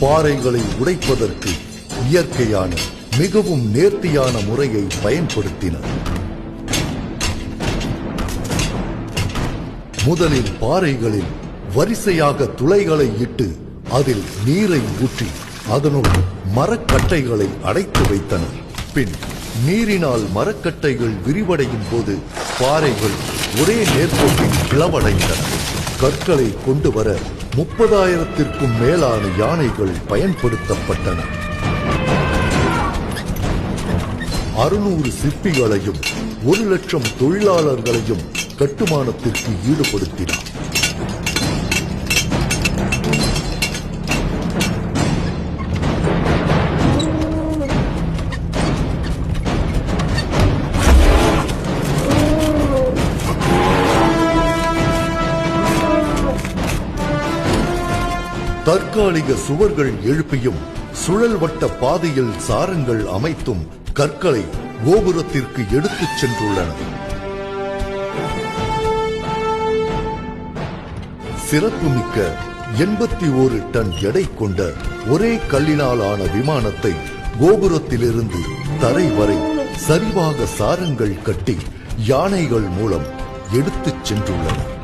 பாறைகளை உடைப்பதற்கு இயற்கையான மிகவும் நேர்த்தியான முறையை பயன்படுத்தினர் முதலில் பாறைகளில் வரிசையாக துளைகளை இட்டு அதில் நீரை ஊற்றி அதனுள் மரக்கட்டைகளை அடைத்து வைத்தனர். பின் நீரினால் மரக்கட்டைகள் விரிவடையும் போது பாறைகள் ஒரே நேர்கோட்டில் பிளவடைந்தன கற்களை கொண்டு வர முப்பதாயிரத்திற்கும் மேலான யானைகள் பயன்படுத்தப்பட்டன. அறுநூறு சிற்பிகளையும் ஒரு லட்சம் தொழிலாளர்களையும் கட்டுமானத்திற்கு ஈடுபடுத்தினார். தற்காலிக சுவர்கள் எழுப்பியும் சுழல் வட்ட பாதையில் சாரங்கள் அமைத்தும் கற்களை கோபுரத்திற்கு எடுத்துச் சென்றுள்ளன. சிறப்புமிக்க எண்பத்தி ஒரு டன் எடை கொண்ட ஒரே கல்லினால் ஆன விமானத்தை கோபுரத்திலிருந்து தரை வரை சரிவாக சாரங்கள் கட்டி யானைகள் மூலம் எடுத்துச் சென்றுள்ளன.